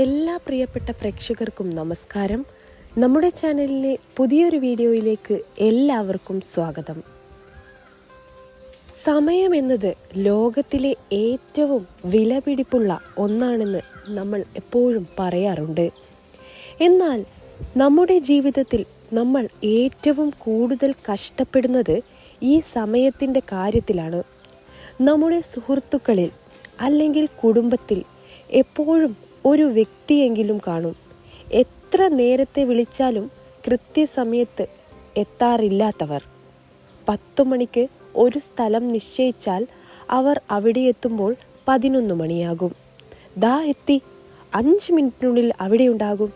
എല്ലാ പ്രിയപ്പെട്ട പ്രേക്ഷകർക്കും നമസ്കാരം. നമ്മുടെ ചാനലിലെ പുതിയൊരു വീഡിയോയിലേക്ക് എല്ലാവർക്കും സ്വാഗതം. സമയം എന്നത് ലോകത്തിലെ ഏറ്റവും വിലപിടിപ്പുള്ള ഒന്നാണെന്ന് നമ്മൾ എപ്പോഴും പറയാറുണ്ട്. എന്നാൽ നമ്മുടെ ജീവിതത്തിൽ നമ്മൾ ഏറ്റവും കൂടുതൽ കഷ്ടപ്പെടുന്നത് ഈ സമയത്തിന്റെ കാര്യത്തിലാണ്. നമ്മുടെ സുഹൃത്തുക്കളിൽ അല്ലെങ്കിൽ കുടുംബത്തിൽ എപ്പോഴും ഒരു വ്യക്തിയെങ്കിലും കാണും. എത്ര നേരത്തെ വിളിച്ചാലും കൃത്യസമയത്ത് എത്താറില്ലാത്തവർ. പത്തു മണിക്ക് ഒരു സ്ഥലം നിശ്ചയിച്ചാൽ അവർ അവിടെ എത്തുമ്പോൾ പതിനൊന്ന് മണിയാകും. ദാ എത്തി. അഞ്ച് മിനിറ്റിനുള്ളിൽ അവിടെ ഉണ്ടാകും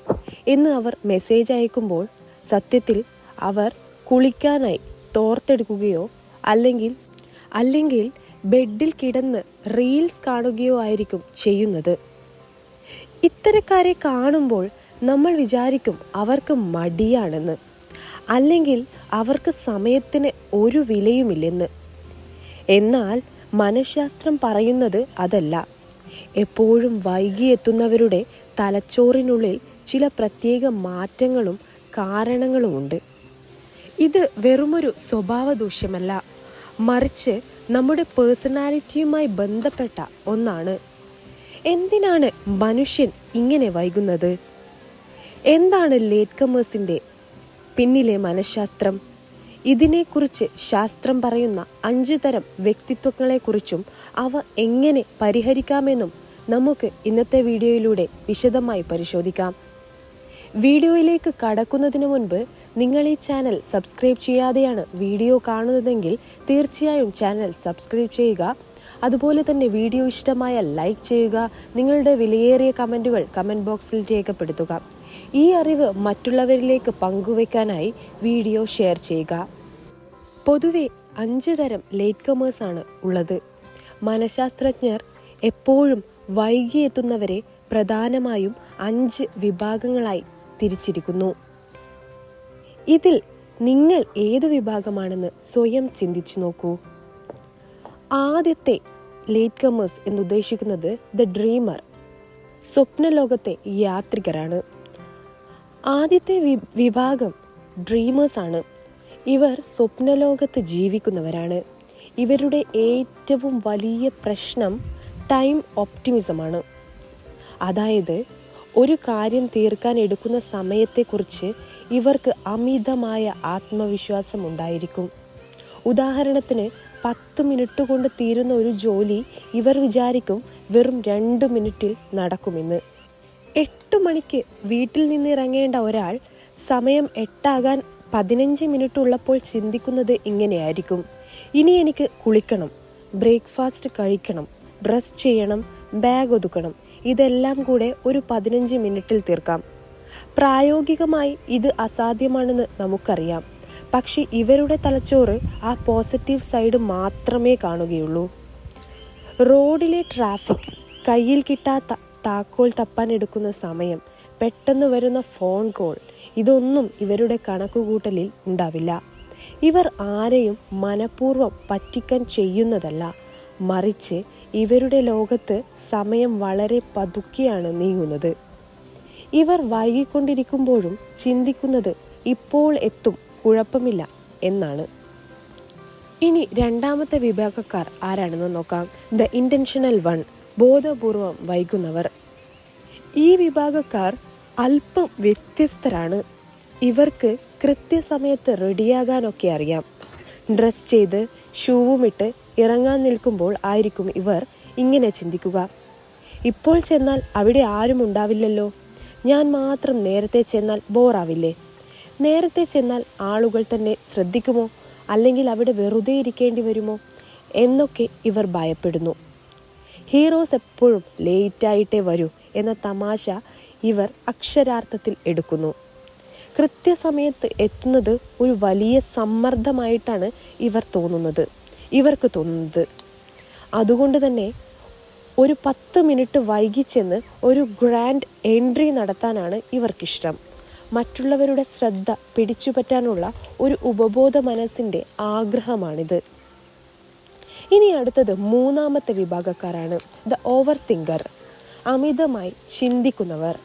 എന്ന് അവർ മെസ്സേജ് അയക്കുമ്പോൾ സത്യത്തിൽ അവർ കുളിക്കാനായി തോർത്തെടുക്കുകയോ അല്ലെങ്കിൽ അല്ലെങ്കിൽ ബെഡിൽ കിടന്ന് റീൽസ് കാണുകയോ ആയിരിക്കും ചെയ്യുന്നത്. ഇത്തരക്കാരെ കാണുമ്പോൾ നമ്മൾ വിചാരിക്കും അവർക്ക് മടിയാണെന്ന്. അല്ലെങ്കിൽ അവർക്ക് സമയത്തിന് ഒരു വിലയുമില്ലെന്ന്. എന്നാൽ മനഃശാസ്ത്രം പറയുന്നത് അതല്ല. എപ്പോഴും വൈകിയെത്തുന്നവരുടെ തലച്ചോറിനുള്ളിൽ ചില പ്രത്യേക മാറ്റങ്ങളും കാരണങ്ങളുമുണ്ട്. ഇത് വെറുമൊരു സ്വഭാവ ദൂഷ്യമല്ല മറിച്ച് നമ്മുടെ പേഴ്സണാലിറ്റിയുമായി ബന്ധപ്പെട്ട ഒന്നാണ്. എന്തിനാണ് മനുഷ്യൻ ഇങ്ങനെ വൈകുന്നത്? എന്താണ് ലേറ്റ് കമേഴ്സിന്റെ പിന്നിലെ മനഃശാസ്ത്രം? ഇതിനെക്കുറിച്ച് ശാസ്ത്രം പറയുന്ന അഞ്ച് തരം വ്യക്തിത്വങ്ങളെക്കുറിച്ചും അവ എങ്ങനെ പരിഹരിക്കാമെന്നും നമുക്ക് ഇന്നത്തെ വീഡിയോയിലൂടെ വിശദമായി പരിശോധിക്കാം. വീഡിയോയിലേക്ക് കടക്കുന്നതിന് മുൻപ് നിങ്ങൾ ഈ ചാനൽ സബ്സ്ക്രൈബ് ചെയ്യാതെയാണ് വീഡിയോ കാണുന്നതെങ്കിൽ തീർച്ചയായും ചാനൽ സബ്സ്ക്രൈബ് ചെയ്യുക. അതുപോലെ തന്നെ വീഡിയോ ഇഷ്ടമായ ലൈക്ക് ചെയ്യുക നിങ്ങളുടെ വിലയേറിയ കമന്റുകൾ കമന്റ് ബോക്സിൽ രേഖപ്പെടുത്തുക. ഈ അറിവ് മറ്റുള്ളവരിലേക്ക് പങ്കുവയ്ക്കാനായി വീഡിയോ ഷെയർ ചെയ്യുക. പൊതുവെ അഞ്ച് തരം ലേറ്റ് കമേഴ്സ് ആണ് ഉള്ളത്. മനഃശാസ്ത്രജ്ഞർ എപ്പോഴും വൈകിയെത്തുന്നവരെ പ്രധാനമായും അഞ്ച് വിഭാഗങ്ങളായി തിരിച്ചിരിക്കുന്നു. ഇതിൽ നിങ്ങൾ ഏത് വിഭാഗമാണെന്ന് സ്വയം ചിന്തിച്ചു നോക്കൂ. ആദ്യത്തെ ലേറ്റ് കമേഴ്സ് എന്നുദ്ദേശിക്കുന്നത് ദ ഡ്രീമർ സ്വപ്നലോകത്തെ യാത്രികരാണ്. ആദ്യത്തെ വിഭാഗം ഡ്രീമേഴ്സാണ് ഇവർ സ്വപ്നലോകത്ത് ജീവിക്കുന്നവരാണ്. ഇവരുടെ ഏറ്റവും വലിയ പ്രശ്നം ടൈം ഓപ്റ്റിമിസമാണ് അതായത് ഒരു കാര്യം തീർക്കാൻ എടുക്കുന്ന സമയത്തെക്കുറിച്ച് ഇവർക്ക് അമിതമായ ആത്മവിശ്വാസം ഉണ്ടായിരിക്കും. ഉദാഹരണത്തിന് പത്ത് മിനിറ്റ് കൊണ്ട് തീരുന്ന ഒരു ജോലി ഇവർ വിചാരിക്കും വെറും രണ്ട് മിനിറ്റിൽ നടക്കുമെന്ന്. എട്ട് മണിക്ക് വീട്ടിൽ നിന്ന് ഇറങ്ങേണ്ട ഒരാൾ സമയം എട്ടാകാൻ പതിനഞ്ച് മിനിറ്റ് ഉള്ളപ്പോൾ ചിന്തിക്കുന്നത് ഇങ്ങനെയായിരിക്കും. ഇനി എനിക്ക് കുളിക്കണം ബ്രേക്ക്ഫാസ്റ്റ് കഴിക്കണം ഡ്രസ് ചെയ്യണം ബാഗ് ഒതുക്കണം ഇതെല്ലാം കൂടെ ഒരു പതിനഞ്ച് മിനിറ്റിൽ തീർക്കാം. പ്രായോഗികമായി ഇത് അസാധ്യമാണെന്ന് നമുക്കറിയാം. പക്ഷെ ഇവരുടെ തലച്ചോറ് ആ പോസിറ്റീവ് സൈഡ് മാത്രമേ കാണുകയുള്ളൂ. റോഡിലെ ട്രാഫിക് കയ്യിൽ കിട്ടാത്ത താക്കോൽ തപ്പാൻ എടുക്കുന്ന സമയം പെട്ടെന്ന് വരുന്ന ഫോൺ കോൾ ഇതൊന്നും ഇവരുടെ കണക്കുകൂട്ടലിൽ ഉണ്ടാവില്ല. ഇവർ ആരെയും മനഃപൂർവം പറ്റിക്കാൻ ചെയ്യുന്നതല്ല. മറിച്ച് ഇവരുടെ ലോകത്ത് സമയം വളരെ പതുക്കെയാണ് നീങ്ങുന്നത്. ഇവർ വൈകിക്കൊണ്ടിരിക്കുമ്പോഴും ചിന്തിക്കുന്നത് ഇപ്പോൾ എത്തും. കുഴപ്പമില്ല എന്നാണ്. ഇനി രണ്ടാമത്തെ വിഭാഗക്കാർ ആരാണെന്ന് നോക്കാം. ദ ഇന്റൻഷണൽ വൺ ബോധപൂർവം വൈകുന്നവർ. ഈ വിഭാഗക്കാർ അല്പം വ്യത്യസ്തരാണ്. ഇവർക്ക് കൃത്യസമയത്ത് റെഡിയാകാനൊക്കെ അറിയാം. ഡ്രസ് ചെയ്ത് ഷൂവുമിട്ട് ഇറങ്ങാൻ നിൽക്കുമ്പോൾ ആയിരിക്കും ഇവർ ഇങ്ങനെ ചിന്തിക്കുക. ഇപ്പോൾ ചെന്നാൽ അവിടെ ആരും ഉണ്ടാവില്ലല്ലോ. ഞാൻ മാത്രം നേരത്തെ ചെന്നാൽ ബോറാവില്ലേ? നേരത്തെ ചെന്നാൽ ആളുകൾ തന്നെ ശ്രദ്ധിക്കുമോ? അല്ലെങ്കിൽ അവിടെ വെറുതെ ഇരിക്കേണ്ടി വരുമോ? എന്നൊക്കെ ഇവർ ഭയപ്പെടുന്നു. ഹീറോസ് എപ്പോഴും ലേറ്റായിട്ടേ വരൂ എന്ന തമാശ ഇവർ അക്ഷരാർത്ഥത്തിൽ എടുക്കുന്നു. കൃത്യസമയത്ത് എത്തുന്നത് ഒരു വലിയ സമ്മർദ്ദമായിട്ടാണ് ഇവർ തോന്നുന്നത്. ഇവർക്ക് തോന്നുന്നത്. അതുകൊണ്ട് തന്നെ ഒരു പത്ത് മിനിറ്റ് വൈകിച്ചെന്ന് ഒരു ഗ്രാൻഡ് എൻട്രി നടത്താനാണ് ഇവർക്കിഷ്ടം. മറ്റുള്ളവരുടെ ശ്രദ്ധ പിടിച്ചുപറ്റാനുള്ള ഒരു ഉപബോധ മനസ്സിന്റെ ആഗ്രഹമാണിത്. ഇനി അടുത്തത് മൂന്നാമത്തെ വിഭാഗക്കാരാണ്. The overthinker. അമിതമായി ചിന്തിക്കുന്നവർ.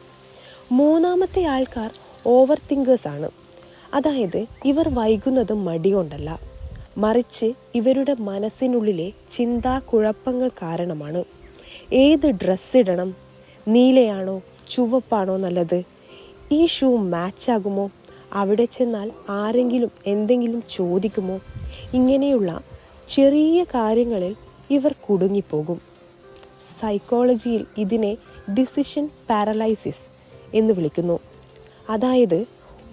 മൂന്നാമത്തെ ആൾക്കാർ ഓവർ തിങ്കേഴ്സ് ആണ്. അതായത് ഇവർ വൈകുന്നത് മടി കൊണ്ടല്ല മറിച്ച് ഇവരുടെ മനസ്സിനുള്ളിലെ ചിന്താ കുഴപ്പങ്ങൾ കാരണമാണ്. ഏത് ഡ്രസ്സ് ഇടണം? നീലയാണോ? ചുവപ്പാണോ നല്ലത്? ഈ ഷൂ മാച്ചാകുമോ? അവിടെ ചെന്നാൽ ആരെങ്കിലും എന്തെങ്കിലും ചോദിക്കുമോ? ഇങ്ങനെയുള്ള ചെറിയ കാര്യങ്ങളിൽ ഇവർ കുടുങ്ങിപ്പോകും. സൈക്കോളജിയിൽ ഇതിനെ ഡിസിഷൻ പാരലൈസിസ് എന്ന് വിളിക്കുന്നു. അതായത്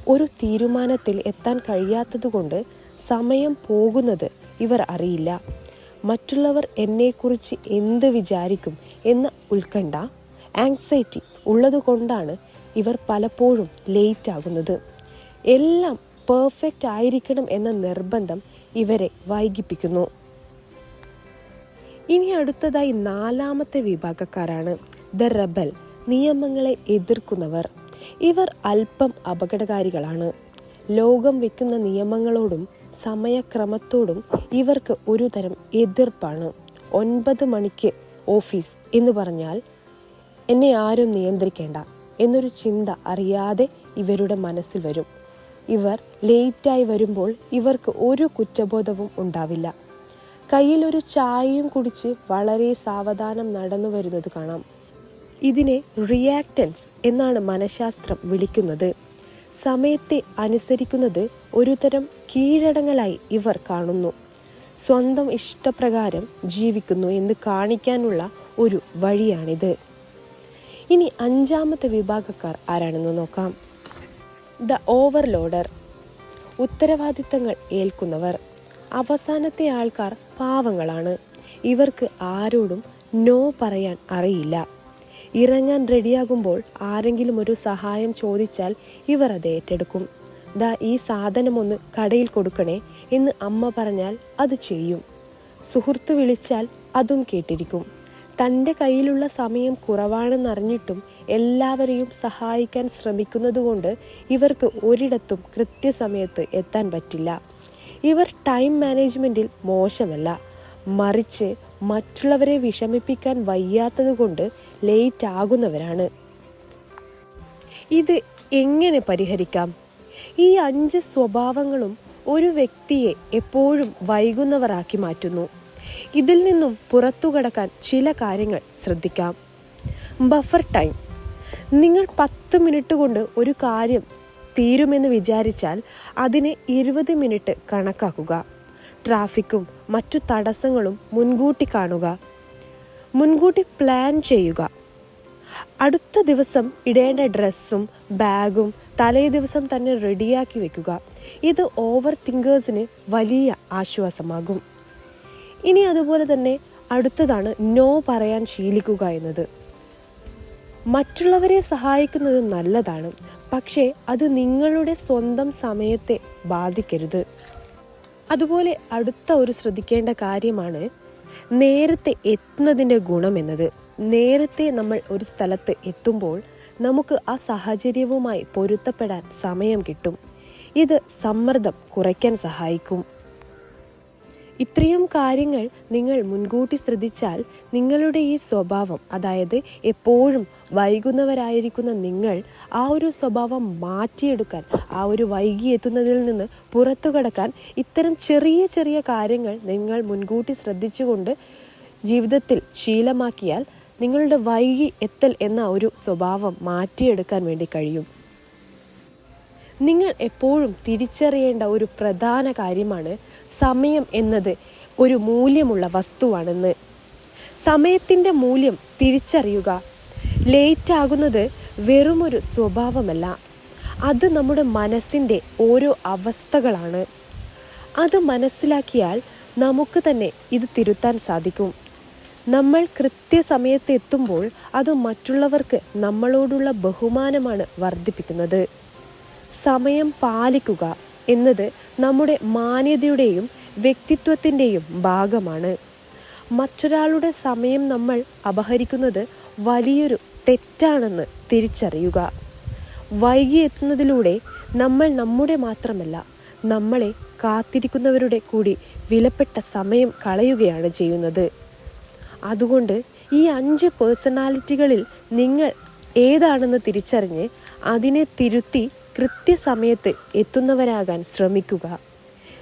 ഒരു തീരുമാനത്തിൽ എത്താൻ കഴിയാത്തതുകൊണ്ട് സമയം പോകുന്നത് ഇവർ അറിയില്ല. മറ്റുള്ളവർ എന്നെക്കുറിച്ച് എന്ത് വിചാരിക്കും എന്ന ഉത്കണ്ഠ ആങ്സൈറ്റി ഉള്ളതുകൊണ്ടാണ് ഇവർ പലപ്പോഴും ലേറ്റ് ആകുന്നത്. എല്ലാം പെർഫെക്റ്റ് ആയിരിക്കണം എന്ന നിർബന്ധം ഇവരെ വൈകിപ്പിക്കുന്നു. ഇനി അടുത്തതായി നാലാമത്തെ വിഭാഗക്കാരാണ്. ദ റബൽ നിയമങ്ങളെ എതിർക്കുന്നവർ. ഇവർ അല്പം അപകടകാരികളാണ്. ലോകം വയ്ക്കുന്ന നിയമങ്ങളോടും സമയക്രമത്തോടും ഇവർക്ക് ഒരു തരം എതിർപ്പാണ്. ഒൻപത് മണിക്ക് ഓഫീസ് എന്ന് പറഞ്ഞാൽ എന്നെ ആരും നിയന്ത്രിക്കേണ്ട. എന്നൊരു ചിന്ത അറിയാതെ ഇവരുടെ മനസ്സിൽ വരും. ഇവർ ലേറ്റായി വരുമ്പോൾ ഇവർക്ക് ഒരു കുറ്റബോധവും ഉണ്ടാവില്ല. കയ്യിൽ ഒരു ചായയും കുടിച്ച് വളരെ സാവധാനം നടന്നു വരുന്നത് കാണാം. ഇതിനെ റിയാക്റ്റൻസ് എന്നാണ് മനഃശാസ്ത്രം വിളിക്കുന്നത്. സമയത്തെ അനുസരിക്കുന്നത് ഒരു തരം കീഴടങ്ങലായി ഇവർ കാണുന്നു. സ്വന്തം ഇഷ്ടപ്രകാരം ജീവിക്കുന്നു എന്ന് കാണിക്കാനുള്ള ഒരു വഴിയാണിത്. ഇനി അഞ്ചാമത്തെ വിഭാഗക്കാർ ആരാണെന്ന് നോക്കാം. The overloader. ഉത്തരവാദിത്തങ്ങൾ ഏൽക്കുന്നവർ. അവസാനത്തെ ആൾക്കാർ പാവങ്ങളാണ്. ഇവർക്ക് ആരോടും നോ പറയാൻ അറിയില്ല. ഇറങ്ങാൻ റെഡിയാകുമ്പോൾ ആരെങ്കിലും ഒരു സഹായം ചോദിച്ചാൽ ഇവർ അത് ഏറ്റെടുക്കും. ദാ ഈ സാധനം ഒന്ന് കടയിൽ കൊടുക്കണേ എന്ന് അമ്മ പറഞ്ഞാൽ അത് ചെയ്യും. സുഹൃത്ത് വിളിച്ചാൽ അതും കേട്ടിരിക്കും. തന്റെ കയ്യിലുള്ള സമയം കുറവാണെന്നറിഞ്ഞിട്ടും എല്ലാവരെയും സഹായിക്കാൻ ശ്രമിക്കുന്നതുകൊണ്ട് ഇവർക്ക് ഒരിടത്തും കൃത്യസമയത്ത് എത്താൻ പറ്റില്ല. ഇവർ ടൈം മാനേജ്മെന്റിൽ മോശമല്ല. മറിച്ച് മറ്റുള്ളവരെ വിഷമിപ്പിക്കാൻ വയ്യാത്തതുകൊണ്ട് ലേറ്റ് ആകുന്നവരാണ് ഇത് എങ്ങനെ പരിഹരിക്കാം? ഈ അഞ്ച് സ്വഭാവങ്ങളും ഒരു വ്യക്തിയെ എപ്പോഴും വൈകുന്നവരാക്കി മാറ്റുന്നു. ഇതിൽ നിന്നും പുറത്തു കടക്കാൻ ചില കാര്യങ്ങൾ ശ്രദ്ധിക്കാം. ബഫർ ടൈം നിങ്ങൾ പത്ത് മിനിറ്റ് കൊണ്ട് ഒരു കാര്യം തീരുമെന്ന് വിചാരിച്ചാൽ അതിനെ ഇരുപത് മിനിറ്റ് കണക്കാക്കുക. ട്രാഫിക്കും മറ്റു തടസ്സങ്ങളും മുൻകൂട്ടി കാണുക. മുൻകൂട്ടി പ്ലാൻ ചെയ്യുക. അടുത്ത ദിവസം ഇടേണ്ട ഡ്രസ്സും ബാഗും തലേ ദിവസം തന്നെ റെഡിയാക്കി വെക്കുക. ഇത് ഓവർ തിങ്കേഴ്സിന് വലിയ ആശ്വാസമാകും. ഇനി അതുപോലെ തന്നെ അടുത്തതാണ് നോ പറയാൻ ശീലിക്കുക എന്നത്. മറ്റുള്ളവരെ സഹായിക്കുന്നത് നല്ലതാണ് പക്ഷേ അത് നിങ്ങളുടെ സ്വന്തം സമയത്തെ ബാധിക്കരുത്. അതുപോലെ അടുത്ത ഒരു ശ്രദ്ധിക്കേണ്ട കാര്യമാണ് നേരത്തെ എത്തുന്നതിന്റെ ഗുണം എന്നത്. നേരത്തെ നമ്മൾ ഒരു സ്ഥലത്ത് എത്തുമ്പോൾ നമുക്ക് ആ സാഹചര്യവുമായി പൊരുത്തപ്പെടാൻ സമയം കിട്ടും. ഇത് സമ്മർദ്ദം കുറയ്ക്കാൻ സഹായിക്കും. ഇത്രയും കാര്യങ്ങൾ നിങ്ങൾ മുൻകൂട്ടി ശ്രദ്ധിച്ചാൽ നിങ്ങളുടെ ഈ സ്വഭാവം അതായത് എപ്പോഴും വൈകുന്നവരായിരിക്കുന്ന നിങ്ങൾ ആ ഒരു സ്വഭാവം മാറ്റിയെടുക്കാൻ ആ ഒരു വൈകി എത്തുന്നതിൽ നിന്ന് പുറത്തു കടക്കാൻ ഇത്തരം ചെറിയ ചെറിയ കാര്യങ്ങൾ നിങ്ങൾ മുൻകൂട്ടി ശ്രദ്ധിച്ചുകൊണ്ട് ജീവിതത്തിൽ ശീലമാക്കിയാൽ നിങ്ങളുടെ വൈകി എത്തൽ എന്ന ഒരു സ്വഭാവം മാറ്റിയെടുക്കാൻ വേണ്ടി കഴിയും. നിങ്ങൾ എപ്പോഴും തിരിച്ചറിയേണ്ട ഒരു പ്രധാന കാര്യമാണ് സമയം എന്നത് ഒരു മൂല്യമുള്ള വസ്തുവാണെന്ന്. സമയത്തിന്റെ മൂല്യം തിരിച്ചറിയുക. ലേറ്റ് ആകുന്നത് വെറുമൊരു സ്വഭാവമല്ല. അത് നമ്മുടെ മനസ്സിന്റെ ഓരോ അവസ്ഥകളാണ്. അത് മനസ്സിലാക്കിയാൽ നമുക്ക് തന്നെ ഇത് തിരുത്താൻ സാധിക്കും. നമ്മൾ കൃത്യസമയത്ത് എത്തുമ്പോൾ അത് മറ്റുള്ളവർക്ക് നമ്മളോടുള്ള ബഹുമാനമാണ് വർദ്ധിപ്പിക്കുന്നത്. സമയം പാലിക്കുക എന്നത് നമ്മുടെ മാന്യതയുടെയും വ്യക്തിത്വത്തിന്റെയും ഭാഗമാണ്. മറ്റൊരാളുടെ സമയം നമ്മൾ അപഹരിക്കുന്നത് വലിയൊരു തെറ്റാണെന്ന് തിരിച്ചറിയുക. വൈകി എത്തുന്നതിലൂടെ നമ്മൾ നമ്മുടെ മാത്രമല്ല നമ്മളെ കാത്തിരിക്കുന്നവരുടെ കൂടി വിലപ്പെട്ട സമയം കളയുകയാണ് ചെയ്യുന്നത്. അതുകൊണ്ട് ഈ അഞ്ച് പേഴ്സണാലിറ്റികളിൽ നിങ്ങൾ ഏതാണെന്ന് തിരിച്ചറിഞ്ഞ് അതിനെ തിരുത്തി കൃത്യസമയത്ത് എത്തുന്നവരാകാൻ ശ്രമിക്കുക.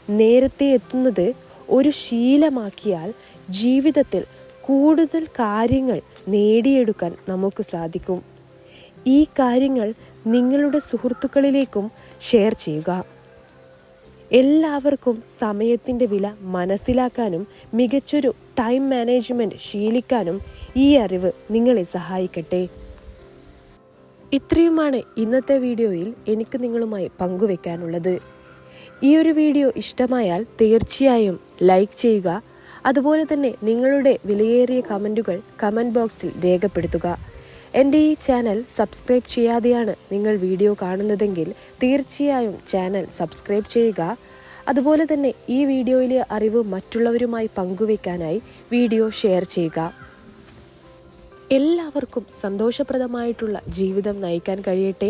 നേരത്തെ എത്തുന്നത് ഒരു ശീലമാക്കിയാൽ ജീവിതത്തിൽ കൂടുതൽ കാര്യങ്ങൾ നേടിയെടുക്കാൻ നമുക്ക് സാധിക്കും. ഈ കാര്യങ്ങൾ നിങ്ങളുടെ സുഹൃത്തുക്കളിലേക്കും ഷെയർ ചെയ്യുക. എല്ലാവർക്കും സമയത്തിന്റെ വില മനസ്സിലാക്കാനും മികച്ചൊരു ടൈം മാനേജ്മെന്റ് ശീലിക്കാനും ഈ അറിവ് നിങ്ങളെ സഹായിക്കട്ടെ. ഇത്രയുമാണ് ഇന്നത്തെ വീഡിയോയിൽ എനിക്ക് നിങ്ങളുമായി പങ്കുവെക്കാനുള്ളത്. ഈ ഒരു വീഡിയോ ഇഷ്ടമായാൽ തീർച്ചയായും ലൈക്ക് ചെയ്യുക അതുപോലെ തന്നെ നിങ്ങളുടെ വിലയേറിയ കമന്റുകൾ കമന്റ് ബോക്സിൽ രേഖപ്പെടുത്തുക. എന്റെ ഈ ചാനൽ സബ്സ്ക്രൈബ് ചെയ്യാതെയാണ് നിങ്ങൾ വീഡിയോ കാണുന്നതെങ്കിൽ തീർച്ചയായും ചാനൽ സബ്സ്ക്രൈബ് ചെയ്യുക. അതുപോലെ തന്നെ ഈ വീഡിയോയിലെ അറിവ് മറ്റുള്ളവരുമായി പങ്കുവെക്കാനായി വീഡിയോ ഷെയർ ചെയ്യുക. എല്ലാവർക്കും സന്തോഷപ്രദമായിട്ടുള്ള ജീവിതം നയിക്കാൻ കഴിയട്ടെ.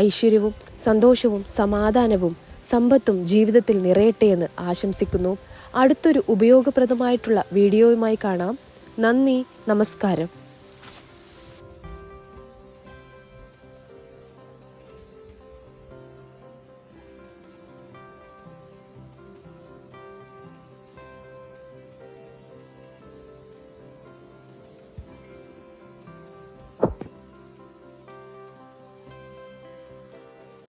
ഐശ്വര്യവും സന്തോഷവും സമാധാനവും സമ്പത്തും ജീവിതത്തിൽ നിറയട്ടെ എന്ന് ആശംസിക്കുന്നു. അടുത്തൊരു ഉപയോഗപ്രദമായിട്ടുള്ള വീഡിയോയുമായി കാണാം. നന്ദി നമസ്കാരം.